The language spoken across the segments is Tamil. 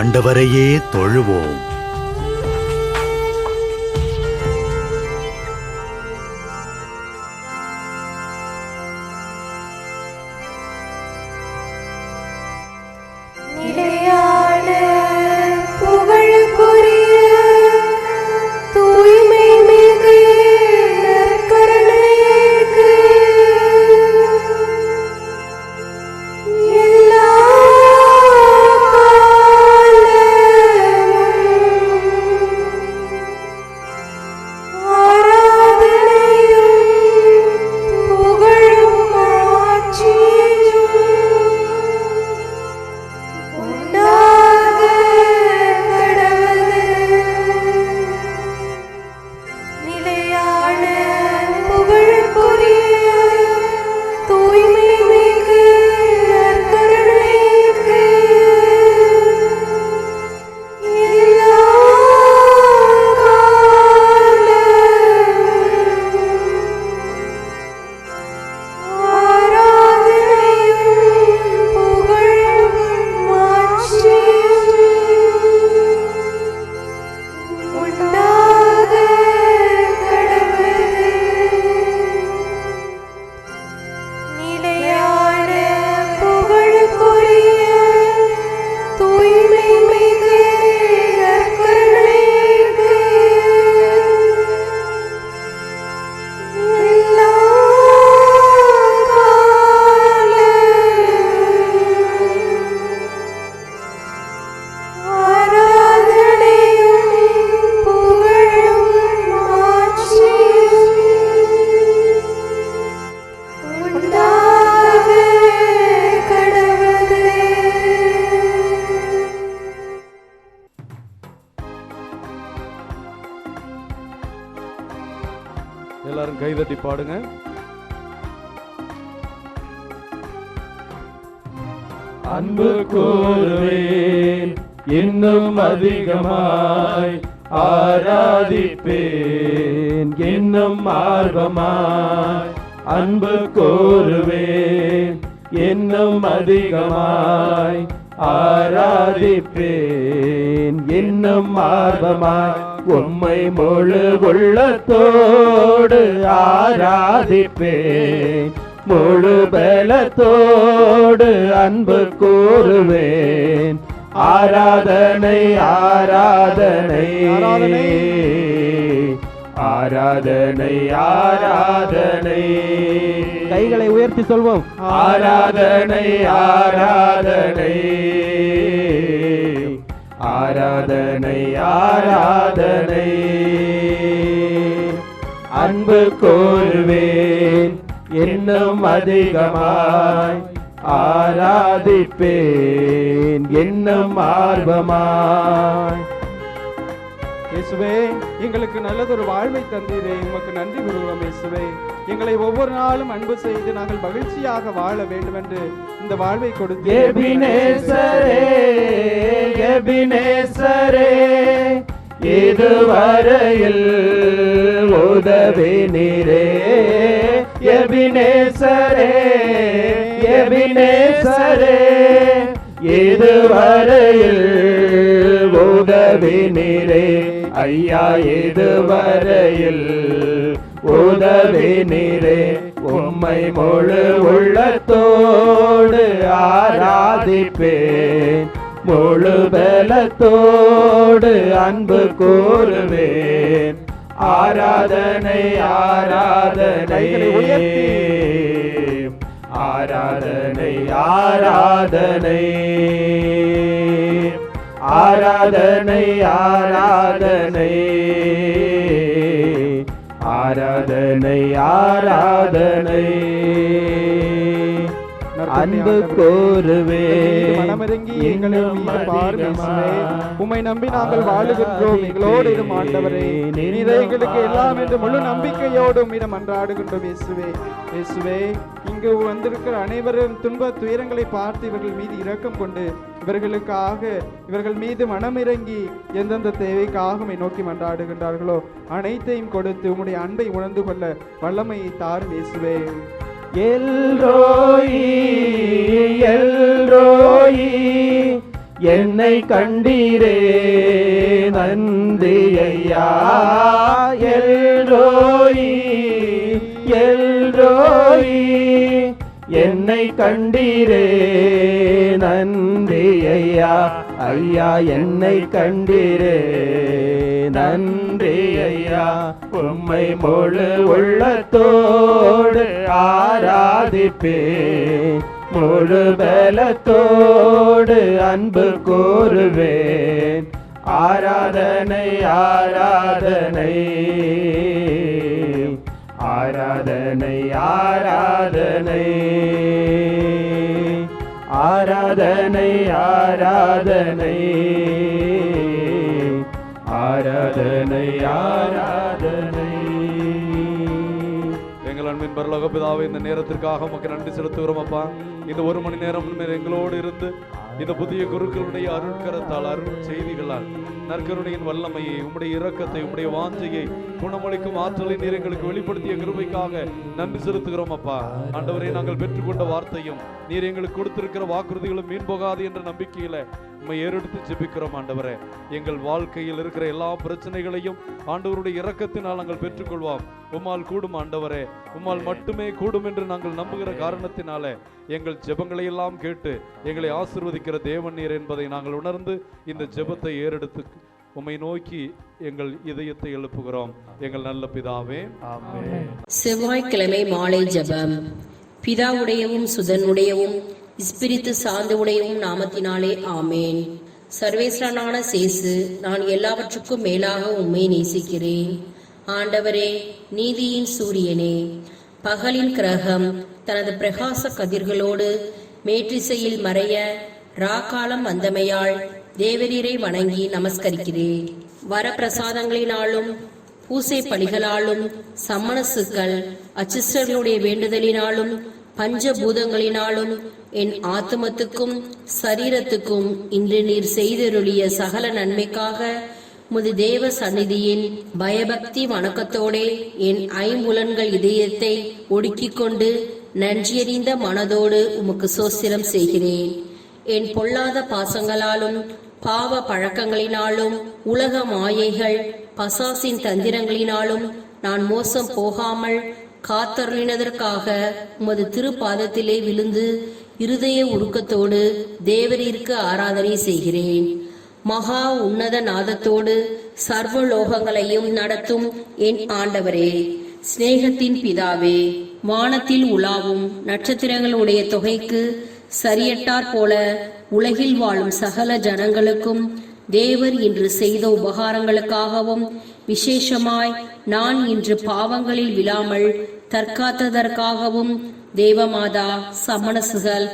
ஆண்டவரையே தொழுவோம். பாடுங்க. அன்பு கூறுவேன் இன்னும் அதிகமாய் ஆராதிப்பேன் இன்னும் ஆர்வமாய் அன்பு கோருவேன் இன்னும் அதிகமாய் ஆராதிப்பேன் இன்னும் ஆர்வமாய் உம்மை முழு உள்ளத்தோடு ஆராதிப்பேன். முழு பலத்தோடு அன்பு கூறுவேன். ஆராதனை. ஆராதனை. ஆராதனை ஆராதனை. கைகளை உயர்த்தி சொல்வோம். ஆராதனை ஆராதனை. ஆராதனை ஆராதனை. அன்பு கோருவேன் இன்னும் அதிகமாய் ஆராதிப்பேன் இன்னும் ஆர்வமாய். இயேசுவே எங்களுக்கு நல்லதொரு வாழ்வை தந்தீரே உமக்கு நன்றி கூறுகிறோம் இயேசுவே. எங்களை ஒவ்வொரு நாளும் அன்பு செய்து நாங்கள் மகிழ்ச்சியாக வாழ வேண்டும் என்று இந்த வாழ்வை கொடுத்து எபினேசரே இதுவரையில் உதவி நீரே எபினேசரே எபினேசரே இதுவரையில் உதவி நீரே ஐயா இதுவரையில் உதவி நீரே உம்மை முழு உள்ளத்தோடு ஆராதிப்பே முழு பலத்தோடு அன்பு கூறுவேன். ஆராதனை ஆராதனை. ஆராதனை ஆராதனை. ஆராதனை ஆராதனை. ஆராதனை ஆராதனை. அன்பு கோருவேன் மனமிறங்கி எங்களை. உம்மை நம்பி நாங்கள் வாழுகின்றோம். எங்களோடு இரும் ஆண்டவரே. நீரே எங்களுக்கு எல்லாம் என்று முழு நம்பிக்கையோடு உம்மிடம் அன்றாடுகின்றோம் இயேசுவே. இயேசுவே இங்கு வந்திருக்கிற அனைவரும் துன்ப துயரங்களை பார்த்து இவர்கள் மீது இரக்கம் கொண்டு இவர்களுக்காக இவர்கள் மீது மனமிறங்கி எந்தெந்த தேவைக்காக நோக்கி மன்றாடுகின்றார்களோ அனைத்தையும் கொடுத்து உம்முடைய அன்பை உணர்ந்து கொள்ள வல்லமையை தாரும் இயேசுவே. எல்ரோயி எல்ரோயி என்னை கண்டீரே நன்றி ஐயா எல் என்னை கண்டீரே நன்றி ஐயா ஐயா என்னை கண்டீரே நன்றி ஐயா உம்மை முழு உள்ளத்தோடு ஆராதிப்பேன். முழு பலத்தோடு அன்பு கூறுவேன். ஆராதனை ஆராதனை. ஆராதனை ஆராதனை. ஆராதனை ஆராதனை. ஆராதனை ஆராதனை. எங்கள் அன்பின் பரலோக பிதாவை இந்த நேரத்திற்காக உமக்கு நன்றி செலுத்துகிறோம் அப்பா. இந்த ஒரு மணி நேரம் எங்களோடு இருந்து இந்த புதிய குருக்களுடைய அருட்கரத்தால் அருள் செய்திகளால் நற்கருணையின் வல்லமையை உம்முடைய இரக்கத்தை உம்முடைய வாஞ்சையை குணமளிக்கும் ஆற்றலை நீர் எங்களுக்கு வெளிப்படுத்திய கிருபைக்காக நன்றி செலுத்துகிறோம் அப்பா. ஆண்டவரை நாங்கள் பெற்றுக்கொண்ட வார்த்தையும் நீர் எங்களுக்கு கொடுத்திருக்கிற வாக்குறுதிகளும் மீன் போகாது என்ற நம்பிக்கையில உண்மை ஏறெடுத்து ஜெபிக்கிறோம் ஆண்டவரே. எங்கள் வாழ்க்கையில் இருக்கிற எல்லா பிரச்சனைகளையும் ஆண்டவருடைய இரக்கத்தினால் நாங்கள் பெற்றுக்கொள்வோம். உம்மால் கூடும் ஆண்டவரே உம்மால் மட்டுமே கூடும் என்று நாங்கள் நம்புகிற காரணத்தினால எங்கள் ஜெபங்களை எல்லாம் கேட்டு எங்களை ஆசிர்வதிக்கிற தேவன் நீர் என்பதை நாங்கள் உணர்ந்து இந்த ஜெபத்தை ஏறெடுத்து உம்மை நோக்கி எங்கள் இதயத்தை எழுப்புகிறோம். எங்கள் நல்ல பிதாவே. ஆமென். செவ்வாய்க்கிழமை மாலை ஜெபம். பிதாவுடையவும் சுதனுடையவும் இஸ்பிரித்து சார்ந்தவுடையவும் நாமத்தினாலே ஆமேன். சர்வேஸ்வரனான சேசு நான் எல்லாவற்றுக்கும் மேலாக உம்மை நேசிக்கிறேன். ஆண்டவரே நீதியின் சூரியனே பகலின் கிரகம் தனது பிரகாச கதிர்களோடு மேற்றிசையில் மறைய ராக்காலம் வந்தமையால் தேவரீரை வணங்கி நமஸ்கரிக்கிறேன் வரப்பிரசாதங்களினாலும் பூசை பலிகளாலும் சம்மனசுக்கள் அச்சிஸ்டர்களுடைய வேண்டுதலினாலும் பஞ்சபூதங்களினாலும் என் ஆத்மத்துக்கும் சரீரத்துக்கும் இன்று நீர் செய்தருளிய சகல நன்மைக்காக முது தேவ சந்நிதியின் பயபக்தி வணக்கத்தோடே என் ஐம்புலன்கள் இதயத்தை ஒடுக்கிக் கொண்டு நன்றியறிந்த மனதோடு உமக்கு சோசிரம் செய்கிறேன். என் பொல்லாத பாசங்களாலும் பாவ பழக்கங்களினாலும் உலக மாயைகள் பசாசின் தந்திரங்களினாலும் நான் மோசம் போகாமல் காத்தருளினதற்காக உமது திருப்பாதத்திலே விழுந்து இருதய உருக்கத்தோடு தேவரீருக்கு ஆராதனை செய்கிறேன். மகா உன்னத நாதத்தோடு சர்வலோகங்களையும் நடத்தும் என் ஆண்டவரே. சிநேகத்தின் பிதாவே வானத்தில் உலாவும் நட்சத்திரங்களுடைய தொகைக்கு சரியட்டார் போல உலகில் வாழும் சகல ஜனங்களுக்கும் தேவர் இன்று செய்த உபகாரங்களுக்காகவும் விசேஷமாய் நான் இன்று பாவங்களில் விழாமல் தற்காத்ததற்காகவும் தேவமாதா சமணசுகள்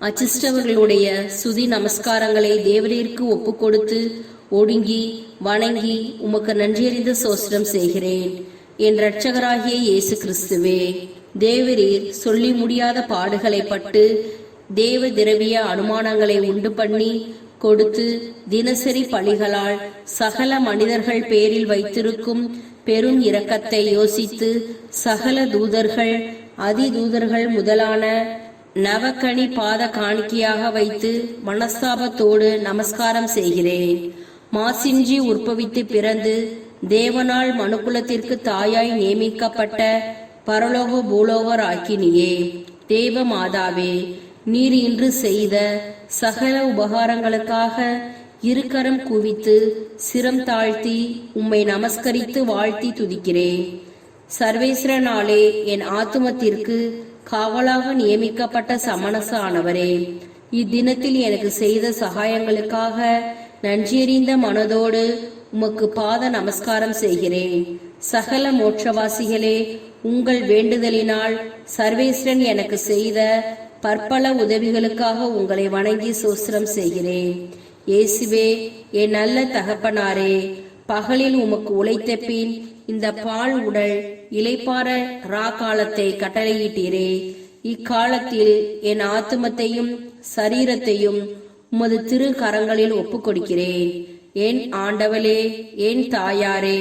அச்சிஷ்டவர்களுடைய சுதி நமஸ்காரங்களை தேவரிற்கு ஒப்பு கொடுத்து ஒடுங்கி வணங்கி உமக்கு நன்றியறிந்த சோஸ்திரம் செய்கிறேன். என் இரட்சகராகிய இயேசு கிறிஸ்துவே தேவரீர் சொல்லி முடியாத பாடுகளை பட்டு தேவ திரவிய அனுமானங்களை உண்டு பண்ணி கொடுத்து தினசரி பழிகளால் சகல மனிதர்கள் பேரில் வைத்திருக்கும் பெரும் இரக்கத்தை யோசித்து சகல தூதர்கள் அதிதூதர்கள் முதலான நவக்கணி பாத காணிக்கையாக வைத்து மனஸ்தாபத்தோடு நமஸ்காரம் செய்கிறேன். மாசின்றி உற்பவித்து பிறந்து தேவனால் மனுக்குலத்திற்கு தாயாய் நியமிக்கப்பட்ட பரலோக பூலோகர் ஆக்கினியே தேவ மாதாவே நீர் இன்று செய்த சகல உபகாரங்களுக்காக இருக்கரம் குவித்து சிரம் தாழ்த்தி உம்மை நமஸ்கரித்து வாழ்த்தி துதிக்கிறேன். சர்வேஸ்வரனாலே என் ஆத்துமத்திற்கு காவலாக நியமிக்கப்பட்ட சமணச ஆனவரே இத்தினத்தில் எனக்கு செய்த சகாயங்களுக்காக நன்றியறிந்த மனதோடு உமக்கு பாத நமஸ்காரம் செய்கிறேன். சகல மோட்சவாசிகளே உங்கள் வேண்டுதலினால் சர்வேஸ்வரன் எனக்கு செய்த பற்பல உதவிகளுக்காக உங்களை வணங்கி சோஸ்திரம் செய்கிறேன். இயேசுவே என் நல்ல தகப்பனாரே பகலில் உமக்கு உழைத்த பின் இந்த பால் உடல் இலைப்பார ரா காலத்தை கட்டளையிட்டீரே. இக்காலத்தில் என் ஆத்துமத்தையும் சரீரத்தையும் உமது திரு கரங்களில் ஒப்புக்கொடுக்கிறேன். என் ஆண்டவளே என் தாயாரே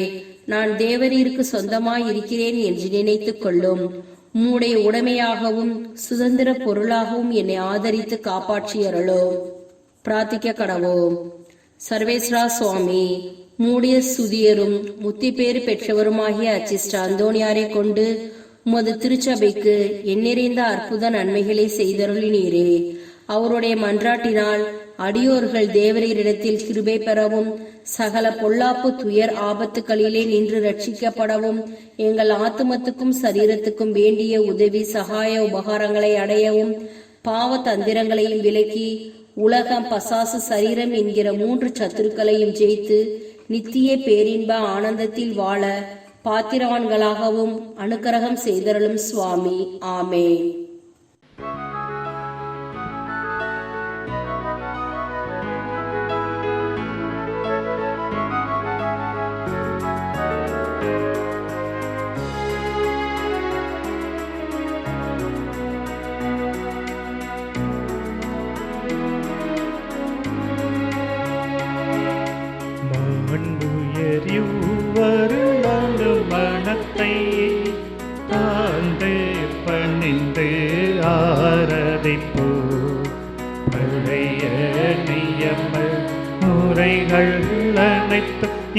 நான் தேவரீருக்கு சொந்தமாய் இருக்கிறேன் என்று நினைத்து கொள்ளும் உம்முடைய உடைமையாகவும் சுதந்திர பொருளாகவும் என்னை ஆதரித்து காப்பாற்றியருளோ. பிரார்த்திக்க கடவோம் சர்வேஸ்வரா சுவாமி மூடிய சுதியரும் முத்திப்பேறு பெற்றவருமாகிய அச்சிஸ்டர் அந்தோணியாரை கொண்டு உமது திருச்சபைக்கு எண்ணிறைந்த அற்புத நன்மைகளை செய்தருளினீரே. அவருடைய மன்றாட்டினால் அடியோர்கள் தேவரீரிடத்தில் கிருபை பெறவும் சகல பொல்லாப்பு துயர் ஆபத்துகளிலே நின்று ரட்சிக்கப்படவும் எங்கள் ஆத்துமத்துக்கும் சரீரத்துக்கும் வேண்டிய உதவி சகாய உபகாரங்களை அடையவும் பாவ தந்திரங்களையும் விலக்கி உலகம் பசாசு சரீரம் என்கிற மூன்று சத்துருக்களையும் ஜெயித்து நித்திய பேரின்ப ஆனந்தத்தில் வாழ பாத்திரவான்களாகவும் அனுக்கிரகம் செய்தருளும் சுவாமி. ஆமே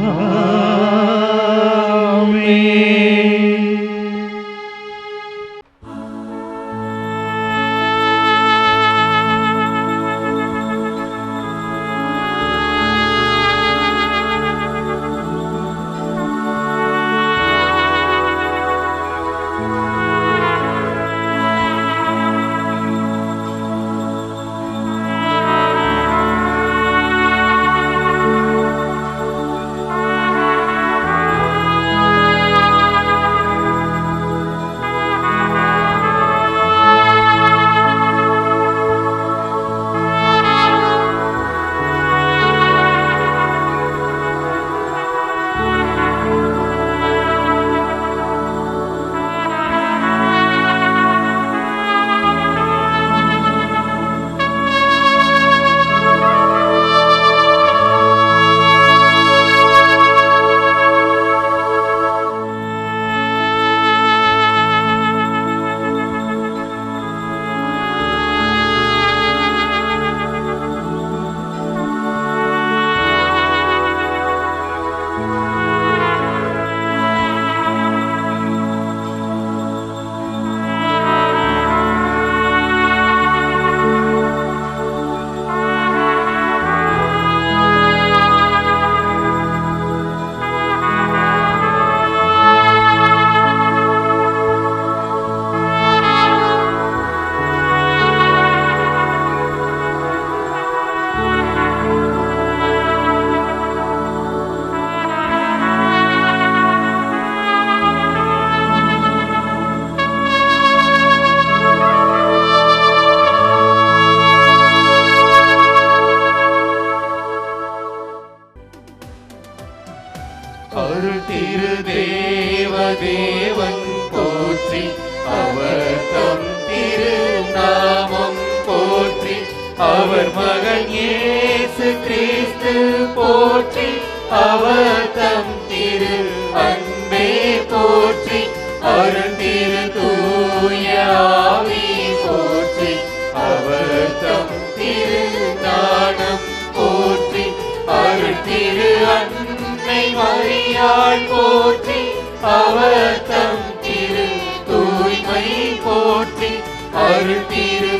Amen. தேவன் போற்றி அவர் தம் திருநாமம் போற்றி அவர் மகன் இயேசு கிறிஸ்து போற்றி அவர் தம் திரு அன்பே போற்றி அருண் அருள் திரு